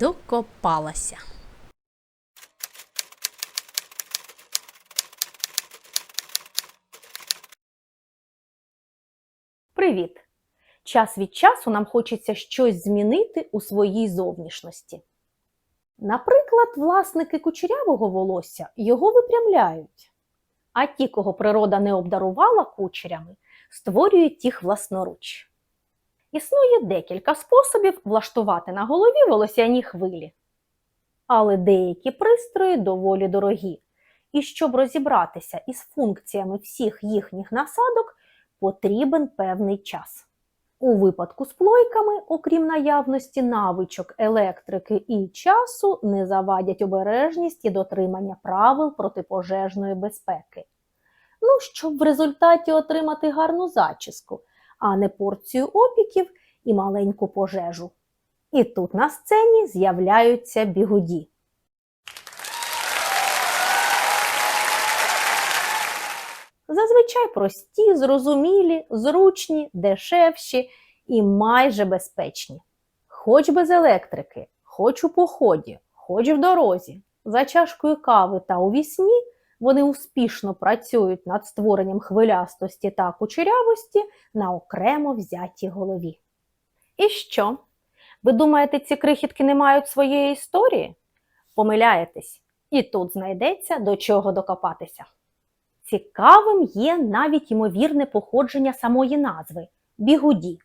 Докопалася. Привіт! Час від часу нам хочеться щось змінити у своїй зовнішності. Наприклад, власники кучерявого волосся його випрямляють, а ті, кого природа не обдарувала кучерями, створюють їх власноруч. Існує декілька способів влаштувати на голові волосяні хвилі. Але деякі пристрої доволі дорогі, і щоб розібратися із функціями всіх їхніх насадок, потрібен певний час. У випадку з плойками, окрім наявності навичок електрики і часу, не завадять обережність і дотримання правил протипожежної безпеки. Ну, щоб в результаті отримати гарну зачіску, а не порцію опіків і маленьку пожежу. І тут на сцені з'являються бігуді. Зазвичай прості, зрозумілі, зручні, дешевші і майже безпечні. Хоч без електрики, хоч у поході, хоч в дорозі, за чашкою кави та у вісні вони успішно працюють над створенням хвилястості та кучерявості на окремо взятій голові. І що? Ви думаєте, ці крихітки не мають своєї історії? Помиляєтесь, і тут знайдеться до чого докопатися. Цікавим є навіть ймовірне походження самої назви бігуді.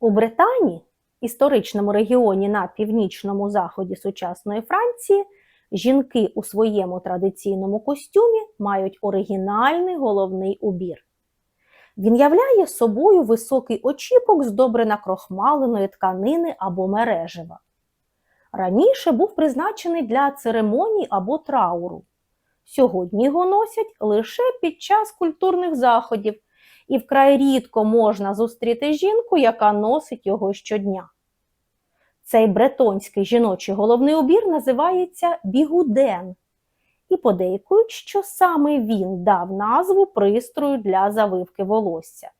У Британії, історичному регіоні на північному заході сучасної Франції, жінки у своєму традиційному костюмі мають оригінальний головний убір. Він являє собою високий очіпок з добре накрохмаленої тканини або мережева. Раніше був призначений для церемоній або трауру. Сьогодні його носять лише під час культурних заходів, і вкрай рідко можна зустріти жінку, яка носить його щодня. Цей бретонський жіночий головний убір називається бігуден, і подейкують, що саме він дав назву пристрою для завивки волосся.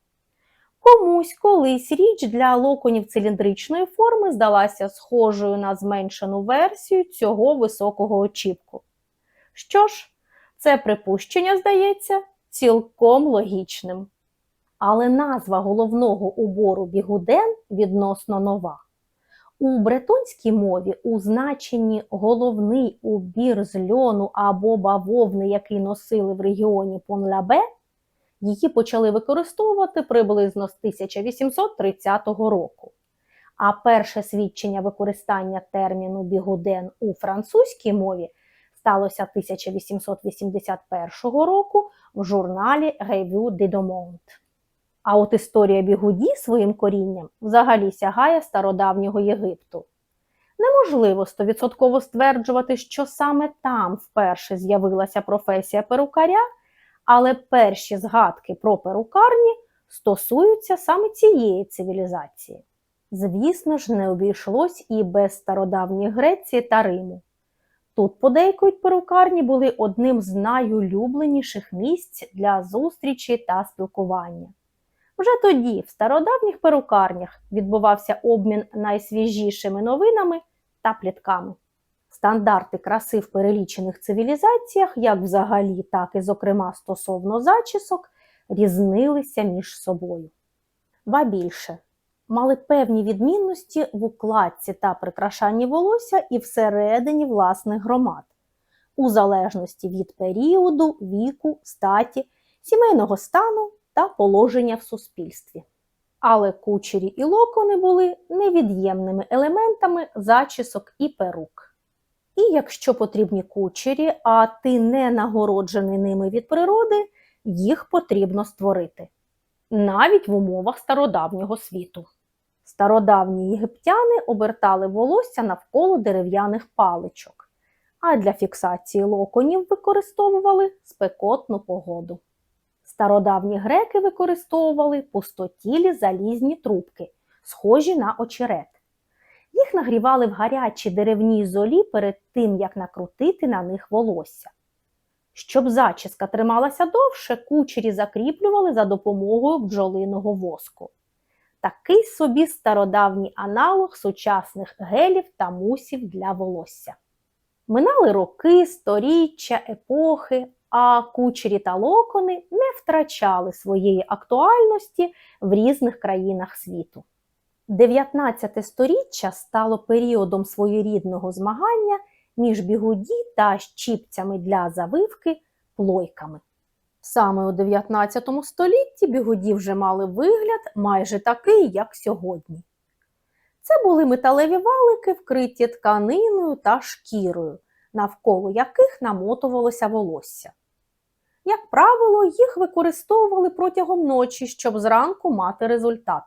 Комусь колись річ для локонів циліндричної форми здалася схожою на зменшену версію цього високого очіпку. Що ж, це припущення здається цілком логічним. Але назва головного убору бігуден відносно нова. У бретонській мові у значенні головний убір з льону або бавовни, який носили в регіоні Понлябе, її почали використовувати приблизно з 1830 року. А перше свідчення використання терміну бігуден у французькій мові сталося 1881 року в журналі Revue de Monde. А от історія бігуді своїм корінням взагалі сягає стародавнього Єгипту. Неможливо стовідсотково стверджувати, що саме там вперше з'явилася професія перукаря, але перші згадки про перукарні стосуються саме цієї цивілізації. Звісно ж, не обійшлось і без стародавньої Греції та Риму. Тут, подейкують, перукарні були одним з найулюбленіших місць для зустрічі та спілкування. Вже тоді, в стародавніх перукарнях, відбувався обмін найсвіжішими новинами та плітками. Стандарти краси в перелічених цивілізаціях, як взагалі, так і, зокрема, стосовно зачісок, різнилися між собою. Ба більше, мали певні відмінності в укладці та прикрашанні волосся і всередині власних громад, у залежності від періоду, віку, статі, сімейного стану та положення в суспільстві. Але кучері і локони були невід'ємними елементами зачісок і перук. І якщо потрібні кучері, а ти не нагороджений ними від природи, їх потрібно створити. Навіть в умовах стародавнього світу. Стародавні єгиптяни обертали волосся навколо дерев'яних паличок, а для фіксації локонів використовували спекотну погоду. Стародавні греки використовували пустотілі залізні трубки, схожі на очерет. Їх нагрівали в гарячій деревній золі перед тим, як накрутити на них волосся. Щоб зачіска трималася довше, кучері закріплювали за допомогою бджолиного воску. такий собі стародавній аналог сучасних гелів та мусів для волосся. Минали роки, сторіччя, епохи, а кучері та локони не втрачали своєї актуальності в різних країнах світу. 19 сторіччя стало періодом своєрідного змагання між бігуді та щіпцями для завивки плойками. Саме у 19 столітті бігуді вже мали вигляд майже такий, як сьогодні. Це були металеві валики, вкриті тканиною та шкірою, навколо яких намотувалося волосся. Як правило, їх використовували протягом ночі, щоб зранку мати результат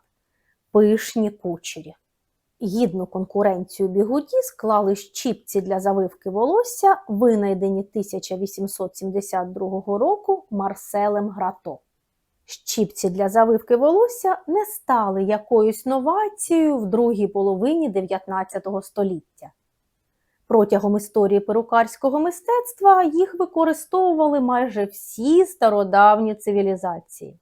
пишні кучері. Гідну конкуренцію бігуді склали щіпці для завивки волосся, винайдені 1872 року Марселем Грато. Щіпці для завивки волосся не стали якоюсь новацією в другій половині 19 століття. Протягом історії перукарського мистецтва їх використовували майже всі стародавні цивілізації.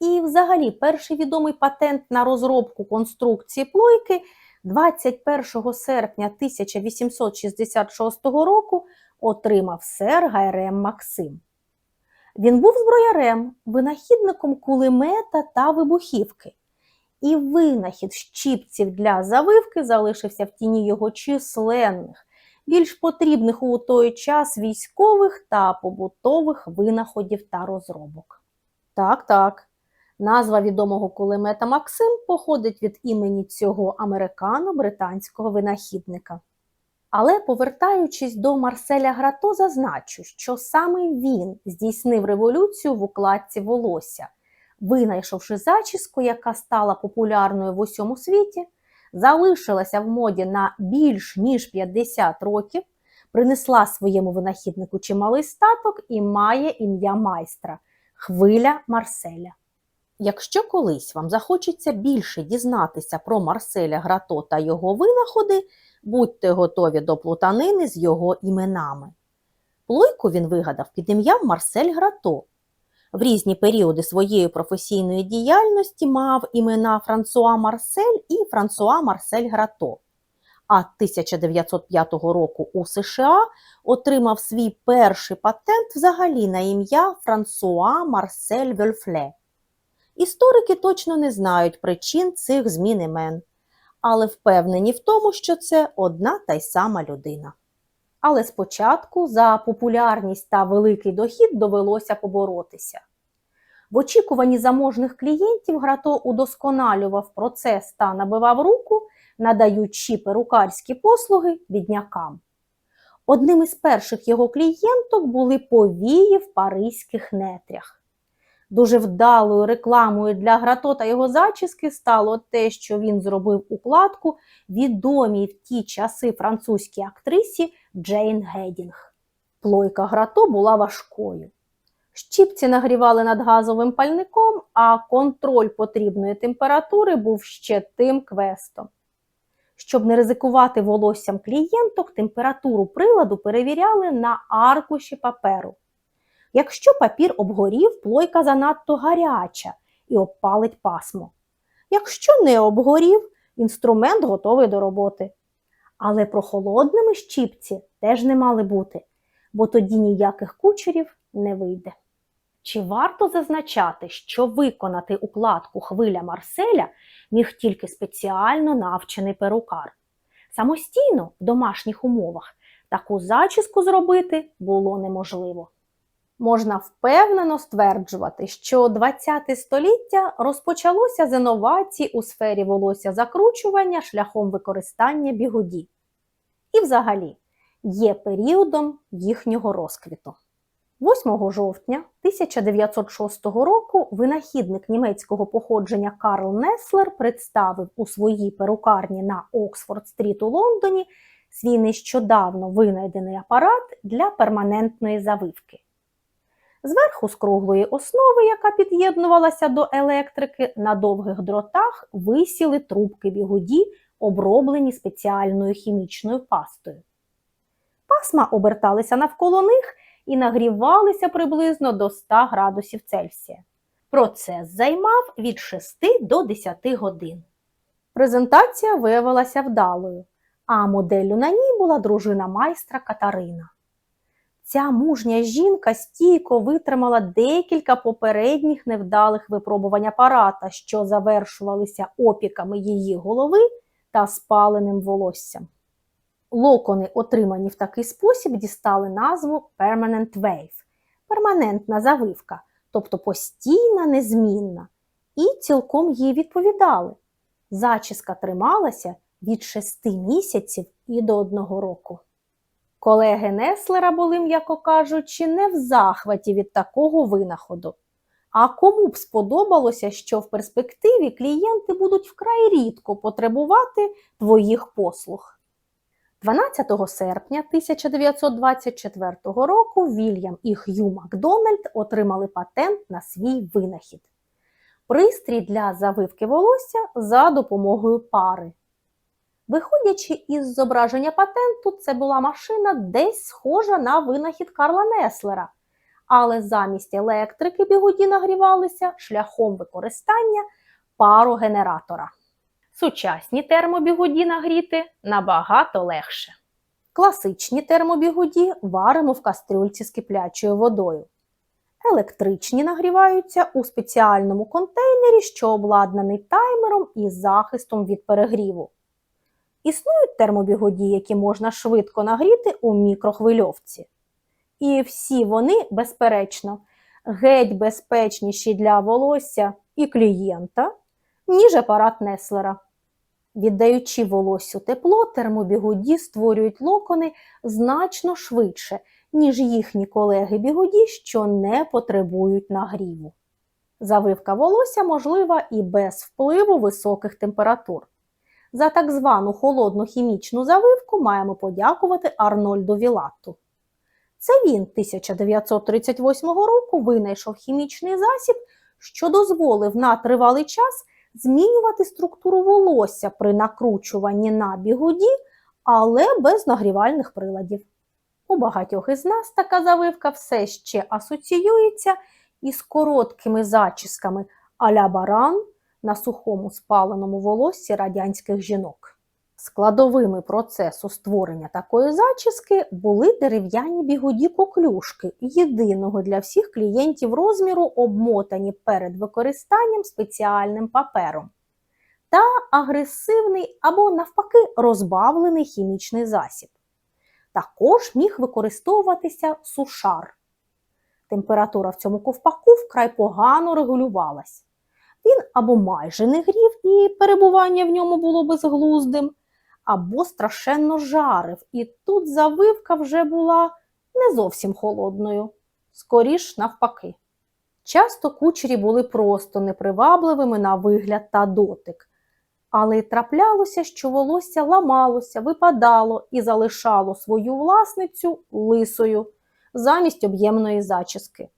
І, взагалі, перший відомий патент на розробку конструкції плойки 21 серпня 1866 року отримав сер Гайрем Максим. Він був зброярем, винахідником кулемета та вибухівки. І винахід щіпців для завивки залишився в тіні його численних, більш потрібних у той час військових та побутових винаходів та розробок. Так, так. Назва відомого кулемета Максим походить від імені цього американо-британського винахідника. Але, повертаючись до Марселя Грато, зазначу, що саме він здійснив революцію в укладці волосся, винайшовши зачіску, яка стала популярною в усьому світі, залишилася в моді на більш ніж 50 років, принесла своєму винахіднику чималий статок і має ім'я майстра Хвиля Марселя. Якщо колись вам захочеться більше дізнатися про Марселя Грато та його винаходи, будьте готові до плутанини з його іменами. Плойку він вигадав під ім'ям Марсель Грато. В різні періоди своєї професійної діяльності мав імена Франсуа Марсель і Франсуа Марсель Грато. А 1905 року у США отримав свій перший патент взагалі на ім'я Франсуа Марсель Вельфле. Історики точно не знають причин цих змін імен, але впевнені в тому, що це одна та й сама людина. Але спочатку за популярність та великий дохід довелося поборотися. В очікуванні заможних клієнтів Грато удосконалював процес та набивав руку, надаючи перукарські послуги біднякам. Одним із перших його клієнток були повії в паризьких нетрях. Дуже вдалою рекламою для Грато та його зачіски стало те, що він зробив укладку відомій в ті часи французькій актрисі Джейн Гедінг. Плойка Грато була важкою. Щіпці нагрівали над газовим пальником, а контроль потрібної температури був ще тим квестом. Щоб не ризикувати волоссям клієнток, температуру приладу перевіряли на аркуші паперу. Якщо папір обгорів, плойка занадто гаряча і обпалить пасмо. Якщо не обгорів, інструмент готовий до роботи. Але прохолодними щіпці теж не мали бути, бо тоді ніяких кучерів не вийде. Чи варто зазначати, що виконати укладку хвиля Марселя міг тільки спеціально навчений перукар? Самостійно в домашніх умовах таку зачіску зробити було неможливо. Можна впевнено стверджувати, що ХХ століття розпочалося з інновацій у сфері волосся закручування шляхом використання бігуді. І взагалі є періодом їхнього розквіту. 8 жовтня 1906 року винахідник німецького походження Карл Неслер представив у своїй перукарні на Оксфорд-стріт у Лондоні свій нещодавно винайдений апарат для перманентної завивки. Зверху з круглої основи, яка під'єднувалася до електрики, на довгих дротах висіли трубки бігуді, оброблені спеціальною хімічною пастою. Пасма оберталися навколо них і нагрівалися приблизно до 100 градусів Цельсія. Процес займав від 6 до 10 годин. Презентація виявилася вдалою, а моделлю на ній була дружина майстра Катарина. Ця мужня жінка стійко витримала декілька попередніх невдалих випробувань апарата, що завершувалися опіками її голови та спаленим волоссям. Локони, отримані в такий спосіб, дістали назву Permanent Wave – перманентна завивка, тобто постійна, незмінна, і цілком їй відповідали. Зачіска трималася від 6 місяців і до одного року. Колеги Неслера були, м'яко кажучи, не в захваті від такого винаходу. А кому б сподобалося, що в перспективі клієнти будуть вкрай рідко потребувати твоїх послуг. 12 серпня 1924 року Вільям і Х'ю Макдональд отримали патент на свій винахід. Пристрій для завивки волосся за допомогою пари. Виходячи із зображення патенту, це була машина десь схожа на винахід Карла Неслера, але замість електрики бігуді нагрівалися шляхом використання парогенератора. Сучасні термобігуді нагріти набагато легше. Класичні термобігуді варимо в кастрюльці з киплячою водою. Електричні нагріваються у спеціальному контейнері, що обладнаний таймером і захистом від перегріву. Існують термобігоді, які можна швидко нагріти у мікрохвильовці. І всі вони, безперечно, геть безпечніші для волосся і клієнта, ніж апарат Неслера. Віддаючи волоссю тепло, термобігуді створюють локони значно швидше, ніж їхні колеги-бігуді, що не потребують нагріву. Завивка волосся можлива і без впливу високих температур. За так звану холодну хімічну завивку маємо подякувати Арнольду Вілатту. Це він 1938 року винайшов хімічний засіб, що дозволив на тривалий час змінювати структуру волосся при накручуванні на бігуді, але без нагрівальних приладів. У багатьох із нас така завивка все ще асоціюється із короткими зачісками а-ля баран на сухому спаленому волоссі радянських жінок. Складовими процесу створення такої зачіски були дерев'яні бігуді коклюшки єдиного для всіх клієнтів розміру, обмотані перед використанням спеціальним папером, та агресивний або, навпаки, розбавлений хімічний засіб. Також міг використовуватися сушар. Температура в цьому ковпаку вкрай погано регулювалась. Він або майже не грів, і перебування в ньому було безглуздим, або страшенно жарив, і тут завивка вже була не зовсім холодною, скоріш навпаки. Часто кучері були просто непривабливими на вигляд та дотик, але й траплялося, що волосся ламалося, випадало і залишало свою власницю лисою замість об'ємної зачіски.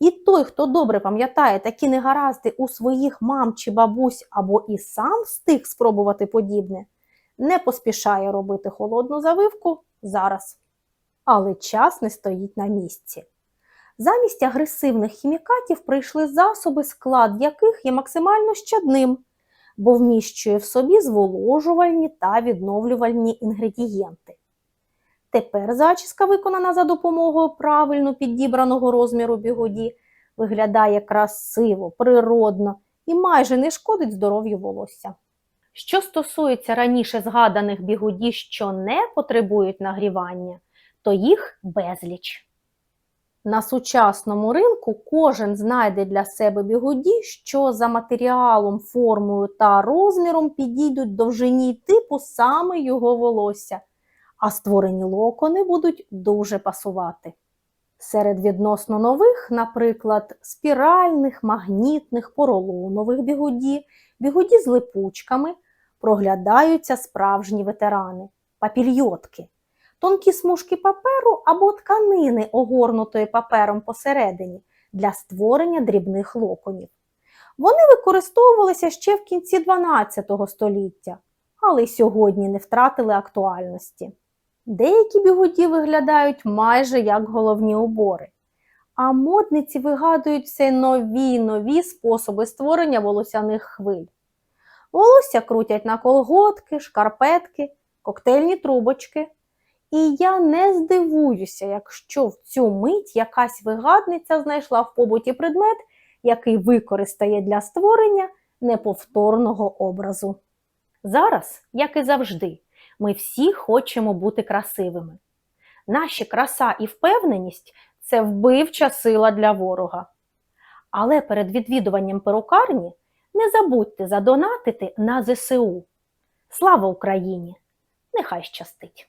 І той, хто добре пам'ятає такі негаразди у своїх мам чи бабусь або і сам встиг спробувати подібне, не поспішає робити холодну завивку зараз. Але час не стоїть на місці. Замість агресивних хімікатів прийшли засоби, склад яких є максимально щадним, бо вміщує в собі зволожувальні та відновлювальні інгредієнти. Тепер зачіска, виконана за допомогою правильно підібраного розміру бігуді, виглядає красиво, природно і майже не шкодить здоров'ю волосся. Що стосується раніше згаданих бігуді, що не потребують нагрівання, то їх безліч. На сучасному ринку кожен знайде для себе бігуді, що за матеріалом, формою та розміром підійдуть довжині типу саме його волосся, а створені локони будуть дуже пасувати. Серед відносно нових, наприклад, спіральних, магнітних, поролонових бігуді, бігуді з липучками, проглядаються справжні ветерани, папільйотки, тонкі смужки паперу або тканини, огорнутої папером посередині, для створення дрібних локонів. Вони використовувалися ще в кінці 12 століття, але й сьогодні не втратили актуальності. Деякі бігуді виглядають майже як головні убори, А модниці вигадують все нові нові способи створення волосяних хвиль. Волосся крутять на колготки, шкарпетки, коктейльні трубочки. І я не здивуюся, якщо в цю мить якась вигадниця знайшла в побуті предмет, який використає для створення неповторного образу. Зараз, як і завжди, ми всі хочемо бути красивими. Наші краса і впевненість це вбивча сила для ворога. Але перед відвідуванням перукарні не забудьте задонатити на ЗСУ. Слава Україні! Нехай щастить!